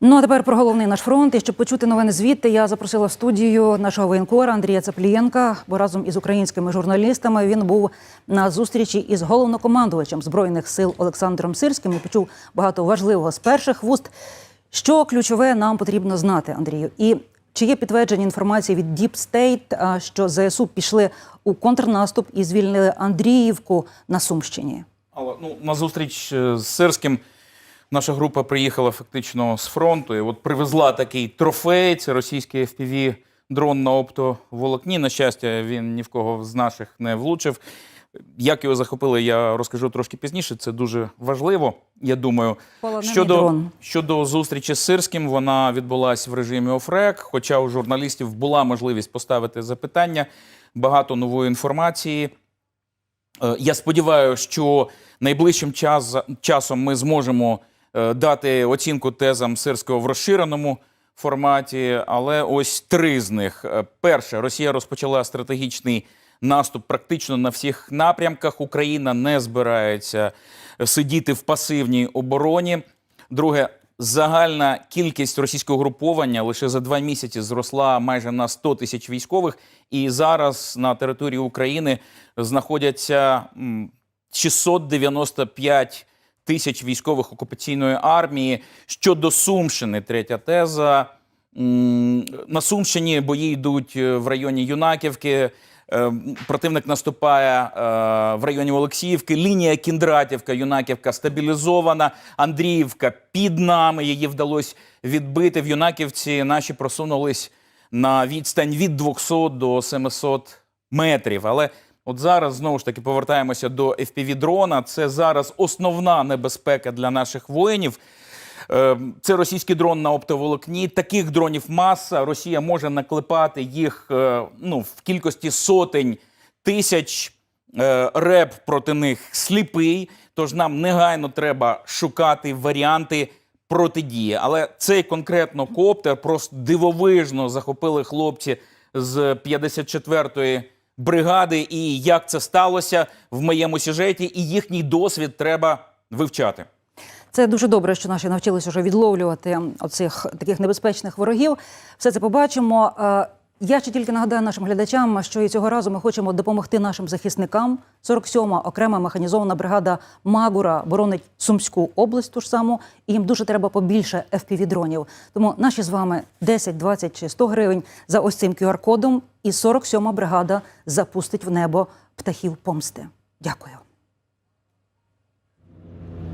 Ну а тепер про головний наш фронт. І щоб почути новини звідти, я запросила в студію нашого воєнкора Андрія Цаплієнка, бо разом із українськими журналістами він був на зустрічі із головнокомандувачем збройних сил Олександром Сирським і почув багато важливого з перших вуст. Що ключове нам потрібно знати, Андрію? І чи є підтвердження інформації від Deep State, що ЗСУ пішли у контрнаступ і звільнили Андріївку на Сумщині? Але ну на зустріч е, з Сирським наша група приїхала фактично з фронту. І от привезла такий трофей. Це російський FPV дрон на оптоволокні. На щастя, він ні в кого з наших не влучив. Як його захопили, я розкажу трошки пізніше. Це дуже важливо. Я думаю, Полонений щодо, дрон. щодо зустрічі з Сирським, вона відбулася в режимі офрек. Хоча у журналістів була можливість поставити запитання, багато нової інформації. Е, Я сподіваюся, що найближчим час, часом ми зможемо дати оцінку тезам Сирського в розширеному форматі, але ось три з них. Е, Перше, Росія розпочала стратегічний наступ практично на всіх напрямках. Україна не збирається сидіти в пасивній обороні. Друге, загальна кількість російського груповання лише за два місяці зросла майже на 100 тисяч військових, і зараз на території України знаходяться м, 695 тисяч військових окупаційної армії. Щодо Сумщини, третя теза. На Сумщині бої йдуть е, в районі Юнаківки. Е, Противник наступає е, в районі Олексіївки. Лінія Кіндратівка, Юнаківка стабілізована. Андріївка під нами. Її вдалося відбити. В Юнаківці наші просунулись на відстань від 200 до 700 метрів. Але от зараз знову ж таки повертаємося до FPV-дрона. Це зараз основна небезпека для наших воїнів. Е, Це російський дрон на оптоволокні. Таких дронів маса. Росія може наклепати їх е, ну, в кількості сотень тисяч. Е, Реп проти них сліпий. Тож нам негайно треба шукати варіанти протидії. Але цей конкретно коптер просто дивовижно захопили хлопці з 54-ї бригади. І як це сталося в моєму сюжеті, і їхній досвід треба вивчати. Це дуже добре, що наші навчилися вже відловлювати оцих таких небезпечних ворогів. Все це побачимо. Я ще тільки нагадаю нашим глядачам, що і цього разу ми хочемо допомогти нашим захисникам. 47-ма окрема механізована бригада Магура боронить Сумську область, ту ж саму, і їм дуже треба побільше FPV-дронів. Тому наші з вами 10, 20 чи 100 гривень за ось цим QR-кодом, і 47-ма бригада запустить в небо птахів помсти. Дякую.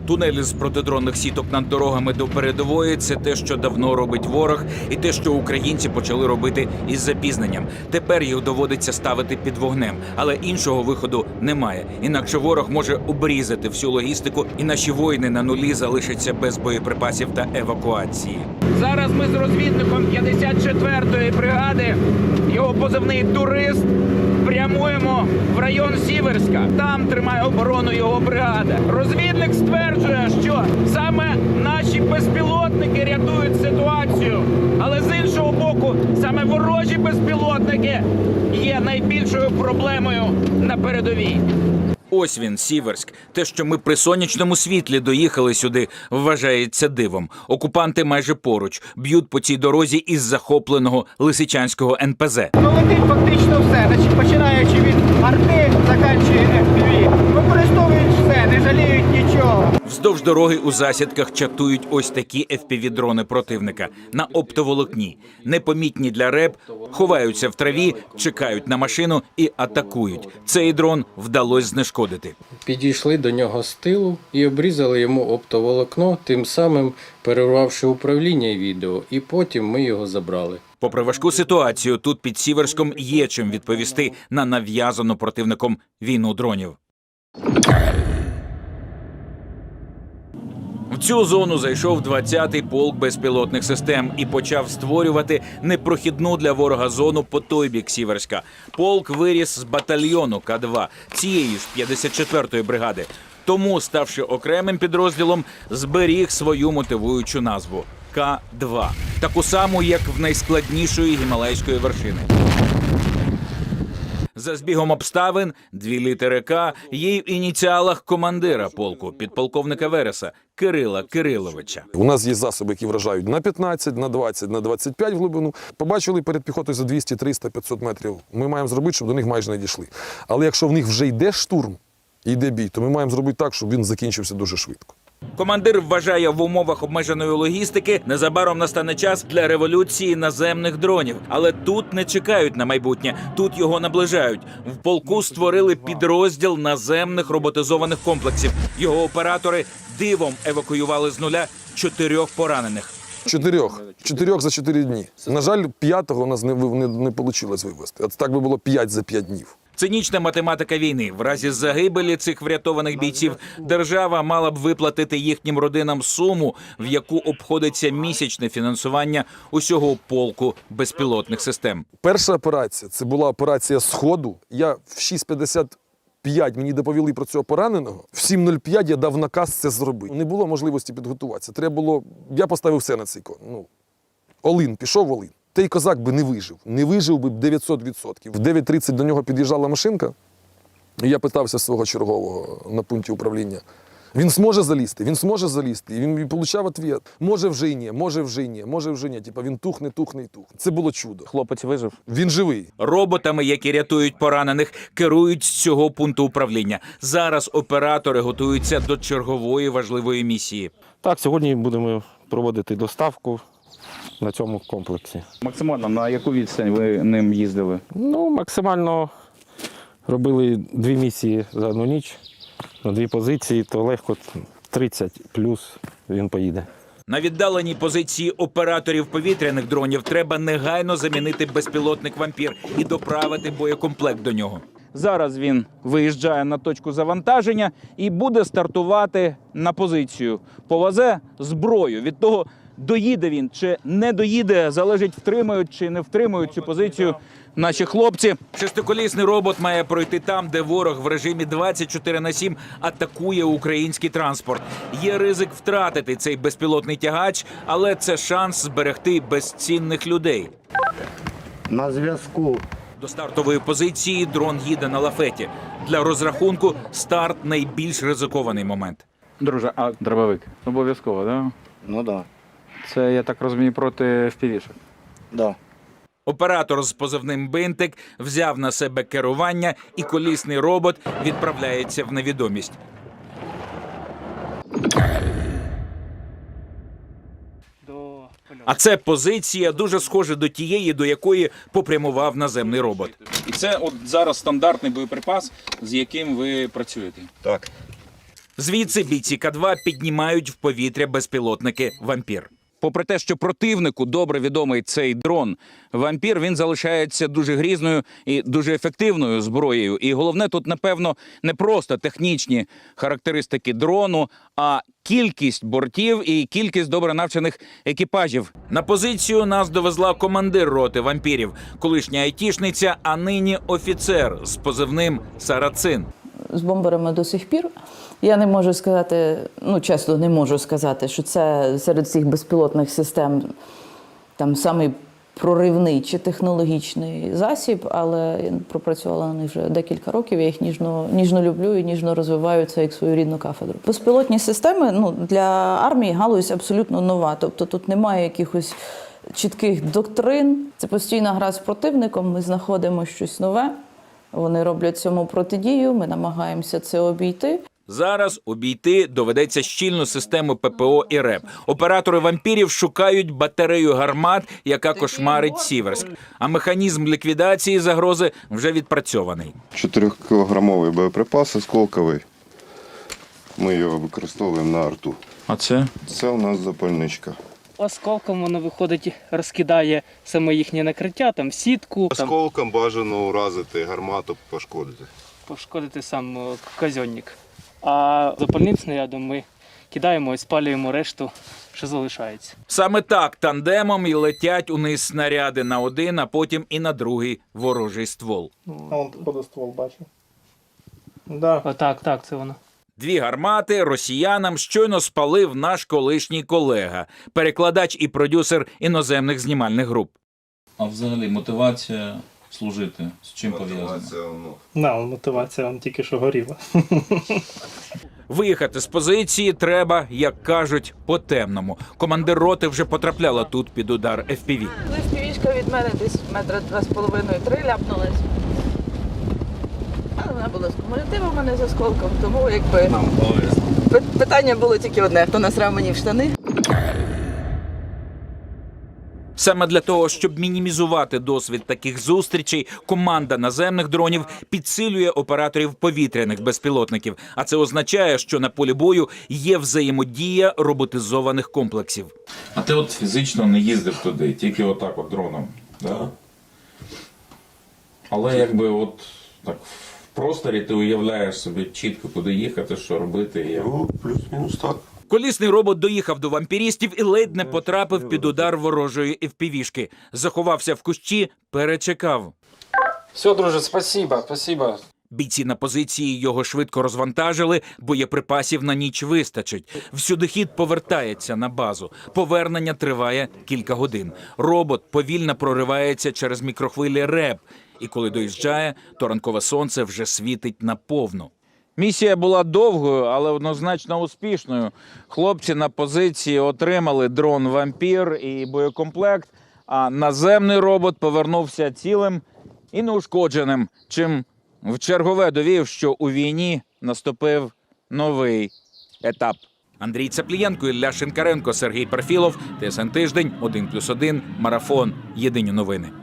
Тунелі з протидронних сіток над дорогами до передової це те, що давно робить ворог, і те, що українці почали робити із запізненням. Тепер їх доводиться ставити під вогнем, але іншого виходу немає. Інакше ворог може обрізати всю логістику, і наші воїни на нулі залишаться без боєприпасів та евакуації. Зараз ми з розвідником 54-ї бригади, його позивний турист, прямуємо в район Сіверська. Там тримає оборону його бригада. Розвідник стверджує, що саме наші безпілотники рятують ситуацію, але з іншого боку, саме ворожі безпілотники є найбільшою проблемою на передовій. Ось він, Сіверськ. Те, що ми при сонячному світлі доїхали сюди, вважається дивом. Окупанти майже поруч б'ють по цій дорозі із захопленого лисичанського НПЗ. Ну, летить фактично все, починаючи від арти, заканчує FPV. Використовують жаліють нічого. Вздовж дороги у засідках чатують ось такі FPV-дрони противника на оптоволокні. Непомітні для РЕП, ховаються в траві, чекають на машину і атакують. Цей дрон вдалося знешкодити. Підійшли до нього з тилу і обрізали йому оптоволокно, тим самим перервавши управління відео, і потім ми його забрали. Попри важку ситуацію, тут під Сіверськом є чим відповісти на нав'язану противником війну дронів. В цю зону зайшов 20-й полк безпілотних систем і почав створювати непрохідну для ворога зону по той бік Сіверська. Полк виріс з батальйону К2 цієї ж 54-ї бригади. Тому, ставши окремим підрозділом, зберіг свою мотивуючу назву К2, таку саму, як в найскладнішої гімалайської вершини. За збігом обставин дві літери К є в ініціалах командира полку, підполковника Вереса Кирила Кириловича. У нас є засоби, які вражають на 15, на 20, на 25 в глибину. Побачили перед піхотою за 200, 300, 500 метрів. Ми маємо зробити, щоб до них майже не дійшли. Але якщо в них вже йде штурм і йде бій, то ми маємо зробити так, щоб він закінчився дуже швидко. Командир вважає в умовах обмеженої логістики незабаром настане час для революції наземних дронів. Але тут не чекають на майбутнє, тут його наближають. В полку створили підрозділ наземних роботизованих комплексів. Його оператори дивом евакуювали з нуля чотирьох поранених. Чотирьох. Чотирьох за чотири дні. На жаль, п'ятого у нас не, не, не вийшло вивезти. От так би було п'ять за п'ять днів. Цинічна математика війни. В разі загибелі цих врятованих бійців держава мала б виплатити їхнім родинам суму, в яку обходиться місячне фінансування усього полку безпілотних систем. Перша операція це була операція Сходу. Я в 6.55 мені доповіли про цього пораненого. В 7.05 я дав наказ це зробити. Не було можливості підготуватися. Треба було. Я поставив все на цей кон. Ну, Олин, пішов Олин. Той козак би не вижив. Не вижив би 900%. В 9.30 до нього під'їжджала машинка. І я питався свого чергового на пункті управління. Він зможе залізти, він зможе залізти. І він получав відповідь. Може вже й ні, може вже й ні, може вже ні. Типа він тухне, тухне і тухне. Це було чудо. Хлопець вижив. Він живий. Роботами, які рятують поранених, керують з цього пункту управління. Зараз оператори готуються до чергової важливої місії. Так, сьогодні будемо проводити доставку на цьому комплексі. Максимально на яку відстань ви ним їздили? Ну, максимально робили дві місії за одну ніч на дві позиції, то легко 30 плюс він поїде. На віддаленій позиції операторів повітряних дронів треба негайно замінити безпілотник вампір і доправити боєкомплект до нього. Зараз він виїжджає на точку завантаження і буде стартувати на позицію. Повезе зброю. Від того, доїде він чи не доїде, залежить, втримають чи не втримають цю позицію наші хлопці. Шестиколісний робот має пройти там, де ворог в режимі 24 на 7 атакує український транспорт. Є ризик втратити цей безпілотний тягач, але це шанс зберегти безцінних людей. На зв'язку. До стартової позиції дрон їде на лафеті. Для розрахунку старт найбільш ризикований момент. Друже, а дробовик? Обов'язково, да? Ну да. Це я так розумію проти впівішок. Да. Оператор з позивним бинтик взяв на себе керування, і колісний робот відправляється в невідомість. А це позиція дуже схожа до тієї, до якої попрямував наземний робот. І це от зараз стандартний боєприпас, з яким ви працюєте. Так. Звідси бійці К2 піднімають в повітря безпілотники вампір. Попри те, що противнику добре відомий цей дрон, вампір він залишається дуже грізною і дуже ефективною зброєю. І головне тут, напевно, не просто технічні характеристики дрону, а кількість бортів і кількість добре навчених екіпажів. На позицію нас довезла командир роти вампірів, колишня айтішниця, а нині офіцер з позивним Сарацин. З бомберами до сих пір. Я не можу сказати, ну чесно, не можу сказати, що це серед всіх безпілотних систем там самий проривний чи технологічний засіб, але я пропрацювала на них вже декілька років. Я їх ніжно, ніжно люблю і ніжно розвиваю це як свою рідну кафедру. Безпілотні системи ну, для армії галузь абсолютно нова. Тобто тут немає якихось чітких доктрин. Це постійна гра з противником. Ми знаходимо щось нове. Вони роблять цьому протидію. Ми намагаємося це обійти. Зараз обійти доведеться щільну систему ППО і РЕП. Оператори вампірів шукають батарею гармат, яка кошмарить Сіверськ. А механізм ліквідації загрози вже відпрацьований. 4-кілограмовий боєприпас осколковий. Ми його використовуємо на арту. А це? Це у нас запальничка. Осколком воно виходить, розкидає саме їхнє накриття, там сітку, там Осколком бажано уразити, гармату пошкодити. пошкодити сам е, казьонник. А запальним снарядом ми кидаємо і спалюємо решту, що залишається. Саме так тандемом і летять униз снаряди на один, а потім і на другий ворожий ствол. А он ходоствол бачу. Да. О, так, так, це воно. Дві гармати росіянам щойно спалив наш колишній колега, перекладач і продюсер іноземних знімальних груп. А взагалі мотивація служити? З чим пов'язано? Мотивація, ну, Да, мотивація вам тільки що горіла. Виїхати з позиції треба, як кажуть, по темному. Командир роти вже потрапляла тут під удар FPV. Співічка від мене десь метра два з половиною три ляпнулась. Але вона була з кумулятивом, а не з осколком, тому якби пи- питання було тільки одне: хто насрав мені в штани? Саме для того, щоб мінімізувати досвід таких зустрічей, команда наземних дронів підсилює операторів повітряних безпілотників. А це означає, що на полі бою є взаємодія роботизованих комплексів. А ти от фізично не їздив туди, тільки отак от дроном. Да? Але якби от так в просторі ти уявляєш собі чітко, куди їхати, що робити. і як. ну, плюс-мінус так. Колісний робот доїхав до вампірістів і ледь не потрапив під удар ворожої FPV-шки. Заховався в кущі, перечекав. Все, друже, спасибо, спасибо. Бійці на позиції його швидко розвантажили, боєприпасів на ніч вистачить. Всюдихід повертається на базу. Повернення триває кілька годин. Робот повільно проривається через мікрохвилі РЕБ. І коли доїжджає, то ранкове сонце вже світить наповну. Місія була довгою, але однозначно успішною. Хлопці на позиції отримали дрон вампір і боєкомплект. А наземний робот повернувся цілим і неушкодженим, чим в чергове довів, що у війні наступив новий етап. Андрій Цаплієнко, Ілля Шинкаренко, Сергій Перфілов, ТСН Тиждень, 1+,1, Марафон. Єдині новини.